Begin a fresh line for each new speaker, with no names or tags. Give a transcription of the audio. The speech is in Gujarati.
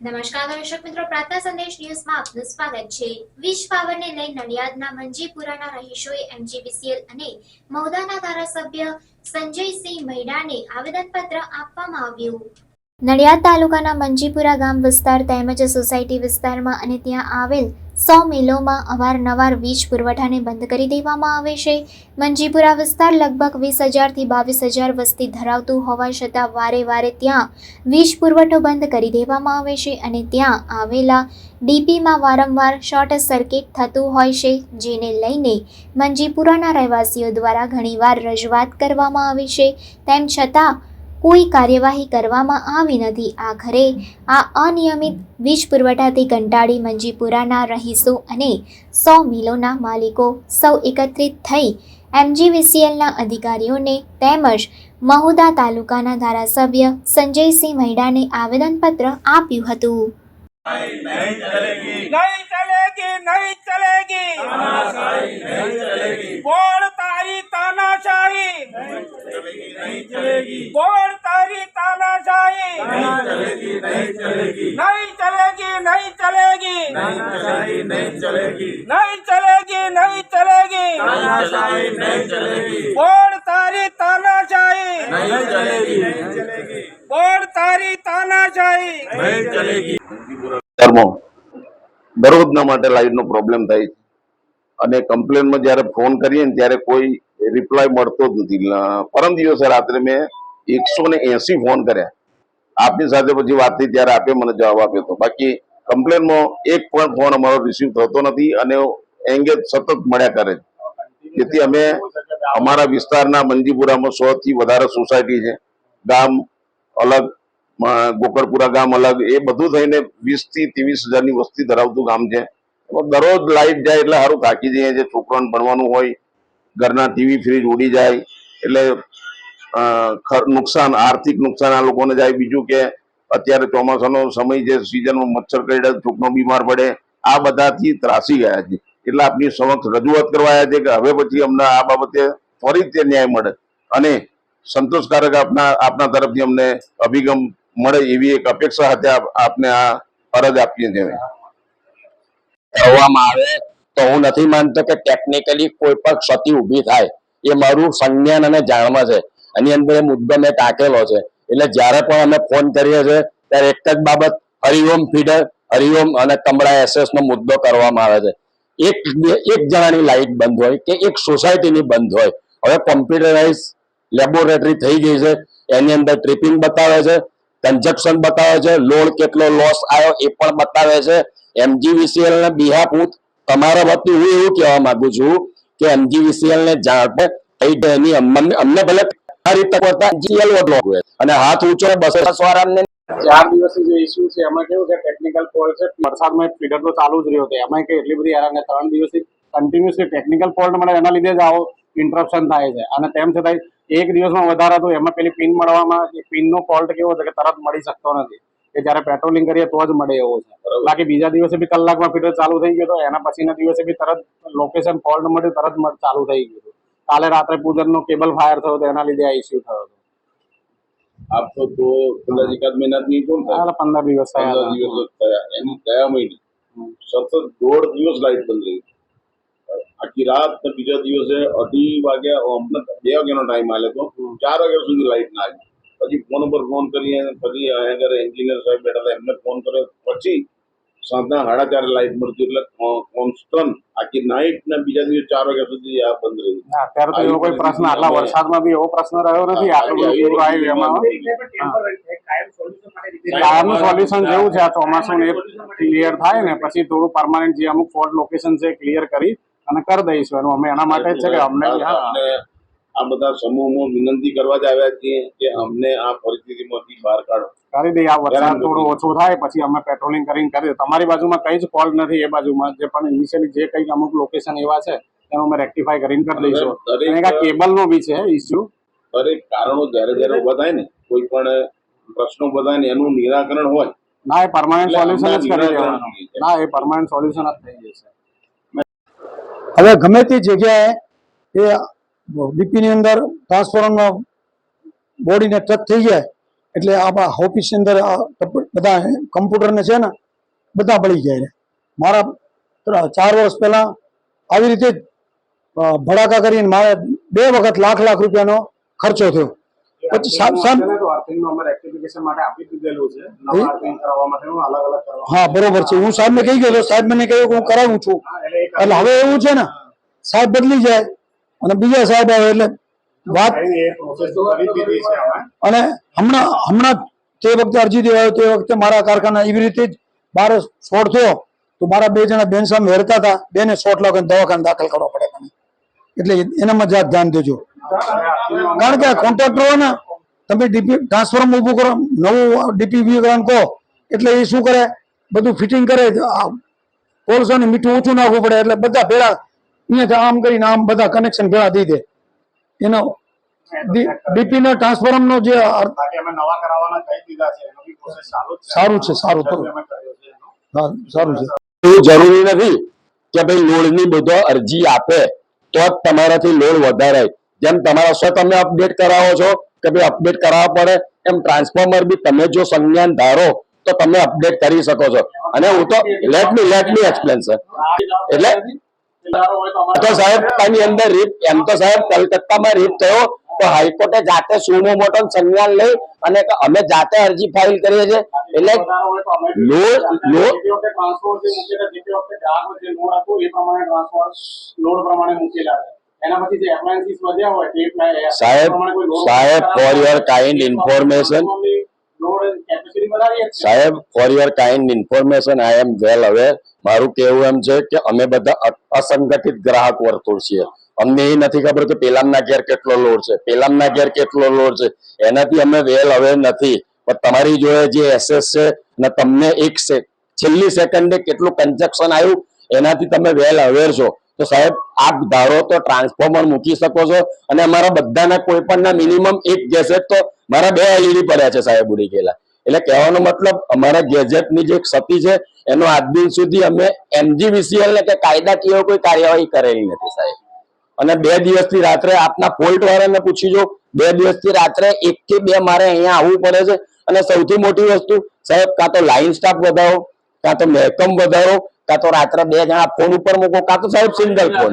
નમસ્કાર દર્શક મિત્રો પ્રાર્થના સંદેશ ન્યૂઝમાં આપનું સ્વાગત છે. વીજ પાવરને લઈ નડિયાદના મંજીપુરાના રહીશોએ એમજીબીસીએલ અને મહુદાના ધારાસભ્ય સંજયસિંહ મૈડાને આવેદનપત્ર આપવામાં આવ્યું. નડિયાદ તાલુકાના મંજીપુરા ગામ વિસ્તાર તેમજ સોસાયટી વિસ્તારમાં અને ત્યાં આવેલ સો મિલોમાં અવારનવાર વીજ પુરવઠાને બંધ કરી દેવામાં આવે છે. મંજીપુરા વિસ્તાર લગભગ વીસ હજારથી બાવીસ હજાર વસ્તી ધરાવતું હોવા છતાં વારે વારે ત્યાં વીજ પુરવઠો બંધ કરી દેવામાં આવે છે અને ત્યાં આવેલા ડીપીમાં વારંવાર શોર્ટ સર્કિટ થતું હોય છે, જેને લઈને મંજીપુરાના રહેવાસીઓ દ્વારા ઘણીવાર રજૂઆત કરવામાં આવી છે. તેમ છતાં કોઈ કાર્યવાહી કરવામાં આવી નથી. આખરે આ અનિયમિત વીજ પુરવઠાથી કંટાળી મંજીપુરાના રહીશો અને સો મિલોના માલિકો સૌ એકત્રિત થઈ એમજીવીસીએલના અધિકારીઓને તેમજ મહુદા તાલુકાના ધારાસભ્ય સંજયસિંહ મહેડાને આવેદનપત્ર આપ્યું હતું.
નહીં ચલેગી
નહીં ચલેગી. નહીં
ચલેગી બોલ તારી
તાનાશાહી. નહીં ચલેગી
નહીં ચલેગી બોલ
नहीं चलेगी नहीं चलेगी
बोल तारी तानाशाही
नहीं चलेगी
વિસ્તારમાં દરરોજના માટે લાઇટનો પ્રોબ્લેમ થાય છે અને કમ્પ્લેનમાં જ્યારે ફોન કરીએ ને ત્યારે કોઈ રિપ્લાય મળતો જ નથી લ- પરમ દિવસે રાત્રે મેં એકસો ને એસી ફોન કર્યા આપની સાથે પછી વાત થઈ ત્યારે આપે મને જવાબ આપ્યો હતો બાકી કમ્પ્લેનમાં એક પણ ફોન અમારો રિસીવ થતો નથી અને એંગેજ સતત મળ્યા કરે છે જેથી અમે અમારા વિસ્તારના મંજીપુરામાં સો થી વધારે સોસાયટી છે. ગામ અલગ ગોકળપુરા ગામ અલગ, એ બધું થઈને વીસથી ત્રેવીસ હજારની વસ્તી ધરાવતું ગામ છે. દરરોજ લાઈટ જાય એટલે સારું થાકી જઈએ છે છોકરાને ભણવાનું હોય, ઘરના ટીવી ફ્રીજ ઉડી જાય, એટલે નુકસાન, આર્થિક નુકસાન આ લોકોને જાય. બીજું કે અત્યારે ચોમાસાનો સમય છે સિઝનમાં મચ્છર કરડે છોકરો બીમાર પડે, આ બધાથી ત્રાસી ગયા છે એટલે આપની સમક્ષ રજૂઆત કરવા છે કે હવે પછી અમને આ બાબતે ત્વરિત તે ન્યાય મળે. અને સંતોષકારક આપના આપના તરફથી અમને અભિગમ મળે એવી એક અપેક્ષા સાથે આપ- આપને આ અરજ આપીએ છીએ.
કહેવામાં આવે તો હું નથી માનતો કે ટેકનિકલી કોઈ પણ ક્ષતિ ઊભી થાય. એ મારું સંજ્ઞાન અને જાણમાં છે. એની અંદર એ મુદ્દો મેં ટાંકેલો છે. એટલે જ્યારે પણ અમે ફોન કરીએ છીએ, ત્યારે એક જ બાબત હરિઓમ ફીડર, હરિઓમ અને કમળા એસએસ નો મુદ્દો કરવામાં આવે છે. એક એક જણાની લાઈટ બંધ હોય કે એક સોસાયટીની બંધ હોય. હવે કોમ્પ્યુટરાઇઝ લેબોરેટરી થઈ ગઈ છે. એની અંદર ટ્રિપિંગ બતાવે છે કન્જપ્શન બતાવે છે, લોડ કેટલો લોસ આવ્યો એ પણ બતાવે છે. એમજીવીસીએલ ને બિહાફ તમારા વતી હું એવું કહેવા માંગુ છું કે એમજીવીસીએલ ને જાણ પર એની અમને ભલે આ રીતે કરતા વોટ અને હાથ ઊંચો બસો વાળાને
ચાર દિવસથી જે ઇસ્યુ છે એમાં કેવું છે ટેકનિકલ ફોલ્ટ છે વરસાદમાં ફીડર તો ચાલુ જ રહ્યો હતો એમાં કે એટલી બધી હેરાન ત્રણ દિવસથી કન્ટિન્યુઅસલી ટેકનિકલ ફોલ્ટ મળે એના લીધે જ આવો ઇન્ટરપ્શન થાય છે. અને તેમ છતાં એક દિવસમાં વધારે હતું એમાં પેલી પિન મળવામાં એ પિનનો ફોલ્ટ કેવો છે કે તરત મળી શકતો નથી. કે જ્યારે પેટ્રોલિંગ કરીએ તો જ મળે એવો છે. બાકી બીજા દિવસે બી કલાકમાં ફીડર ચાલુ થઈ ગયો હતો એના પછીના દિવસે બી તરત લોકેશન ફોલ્ટ મળ્યું તરત ચાલુ થઈ ગયું હતું. કાલે રાત્રે પૂજનનો કેબલ ફાયર થયો હતો એના લીધે આ ઇસ્યુ થયો હતો.
આપ તો કદાચ એકાદ મહિનાથી કોણ થાય.
પંદર દિવસ
પંદર દિવસ જ થયા. એની ગયા મહિને. સતત દોઢ દિવસ લાઈટ બંધ રહી. આખી રાત ને બીજા દિવસે અઢી વાગ્યા અમને બે વાગ્યાનો ટાઈમ આલે તો ચાર વાગ્યા સુધી લાઈટ ના આવી. પછી ફોન ઉપર ફોન કરીએ પછી અહીંયા એન્જિનિયર સાહેબ બેઠા હતા એમને ફોન કર્યો. પછી સાંજના સાડા ચારે લાઈટ મળતી એટલે કોન્સ્ટન્ટ આખી નાઇટ ને બીજા દિવસે ચાર વાગ્યા સુધી આ બંધ રહી
અત્યારે તો એવો કોઈ પ્રશ્ન આટલા વરસાદમાં બી એવો પ્રશ્ન રહ્યો નથી. આટલું બધું પૂરું આવ્યું એમાં. કાયમનું સોલ્યુશન જેવું છે આ ચોમાસું એ ક્લિયર થાય ને પછી થોડું પરમાનન્ટ જે અમુક ફોલ્ટ લોકેશન છે ક્લિયર કરી અને કરી દઈશું. એનું અમે એના માટે જ છે કે અમને
આ બધા સમૂહમાં વિનંતી કરવા જ આવ્યા છીએ કે અમને આ પરિસ્થિતિમાંથી બહાર કાઢો.
કરી દઈએ. આ વરસાદ થોડું ઓછું થાય પછી અમે પેટ્રોલિંગ કરીને કરી તમારી બાજુમાં કઈ જ ફોલ્ટ નથી એ બાજુમાં જે પણ ઇનિશિયલી જે કંઈક અમુક લોકેશન એવા છે એનું અમે રેક્ટિફાઈ કરીને કરી દઈશું.
દરેક-
કેબલ નો આ કેબલનો બી છે ઇસ્યુ
દરેક કારણો જ્યારે જ્યારે ઊભા થાય ને કોઈ પણ પ્રશ્નો ઊભા ને એનું નિરાકરણ હોય.
ના એ પરમાનન્ટ સોલ્યુશન જ કરી દેવાનું. ના એ પરમાનન્ટ સોલ્યુશન જ થઈ જશે.
હવે ગમે તે જગ્યાએ એ ડીપીની અંદર ટ્રાન્સફોર્મર બોડીને ટચ થઈ જાય એટલે આપણા ઓફિસની અંદર બધા કમ્પ્યુટરને છે ને બધા પડી જાય મારા ચાર વર્ષ પહેલાં આવી રીતે ભડાકા કરીને મારે બે વખત લાખ લાખ રૂપિયાનો ખર્ચો થયો. સાહેબ સાહેબ હા? બરોબર છે. હું સાહેબને કહી ગયો સાહેબ મને કહ્યું હું કરાવું છું.
એટલે
હવે એવું છે ને સાહેબ બદલી જાય. અને બીજા સાહેબ આવે એટલે વાત અને હમણાં હમણાં તે વખતે અરજી દેવાયો તે વખતે મારા કારખાના એવી રીતે જ બાર શોટ થયો તો મારા બે જણા બેન સામે હેરતા હતા બેને શોટ લાગીને દવાખાને દાખલ કરવા પડે મને. એટલે એનામાં જ ધ્યાન દેજો. કારણ કે આ કોન્ટ્રાક્ટર હોય ને તમે ડીપી ટ્રાન્સફોર્મ ઊભું કરો નવું ડીપી વિકરણ કહો એટલે એ શું કરે? બધું ફિટિંગ કરે કોલસો ને મીઠું ઊંચું નાખવું પડે એટલે બધા ભેળા અહીંયાથી આમ કરીને આમ બધા કનેક્શન ભેળા દઈ દે એનો ડીપી ના ટ્રાન્સફોર્મ નો જે અર્થ
બાકી અમે નવા કરાવવાના કહી દીધા છે. એનો બી પ્રોસેસ ચાલુ જ છે.
સારું છે સારું સારું. છે
એવું જરૂરી નથી કે ભાઈ લોડની બધો અરજી આપે તો જ તમારાથી લોડ વધારાય જેમ તમારા સ્વ તમે અપડેટ કરાવો છો કે ભાઈ અપડેટ કરાવવા પડે એમ ટ્રાન્સફોર્મર બી તમે જો સંજ્ઞાન ધારો તો તમે અપડેટ કરી શકો છો. અને હું તો let me let me explain sir એટલે
તો
સાહેબ આની અંદર રીપ એમ તો સાહેબ કલકત્તામાં રીપ થયો તો હાઈકોર્ટે જાતે સુમો મોટો સંજ્ઞાન લઈ અને અમે જાતે અરજી ફાઇલ કરીએ છીએ. એટલે સાહેબ સાહેબ ફોર યોર કાઇન્ડ ઇન્ફોર્મેશન સાહેબ for your kind information I am well હવે મારું કહેવું એમ છે કે અમે બધા અસંગઠિત ગ્રાહક વર્તુળ છીએ. અમને એ નથી ખબર કે પેલામના ઘેર કેટલો લોડ છે. પેલામના ઘેર કેટલો લોડ છે. એનાથી અમે વેલ હવે નથી. પણ તમારી જોડે જે એસેસ છે, ને તમને એક છેલ્લી સેકન્ડે કેટલું કન્જક્શન આવ્યું, એનાથી તમે વેલ અવેર છો. તો સાહેબ, આપ ધારો તો ટ્રાન્સફોર્મર મૂકી શકો છો, અને અમારા બધાના કોઈ પણ મિનિમમ એક ગેસેટ તો મારા બે એલઈડી પડ્યા છે સાહેબ ઉડી ગયેલા એટલે કહેવાનો મતલબ અમારા ગેજેટની જે ક્ષતિ છે, એનો આજ દિન સુધી અમે એમજીવીસીએલ ને કે કાયદાકીય કોઈ કાર્યવાહી કરેલી નથી સાહેબ. અને બે દિવસથી રાત્રે આપના ફોલ્ટ વાળાને પૂછી જો, બે દિવસથી રાત્રે એક કે બે મારે અહીંયા આવવું પડે છે. અને સૌથી મોટી વસ્તુ, સાહેબ, કાં તો લાઇન સ્ટાફ વધારો કાં તો મહેકમ વધારો કાં તો રાત્રે બે જણા ફોન ઉપર મૂકો, કાં તો સાહેબ સિંગલ ફોન.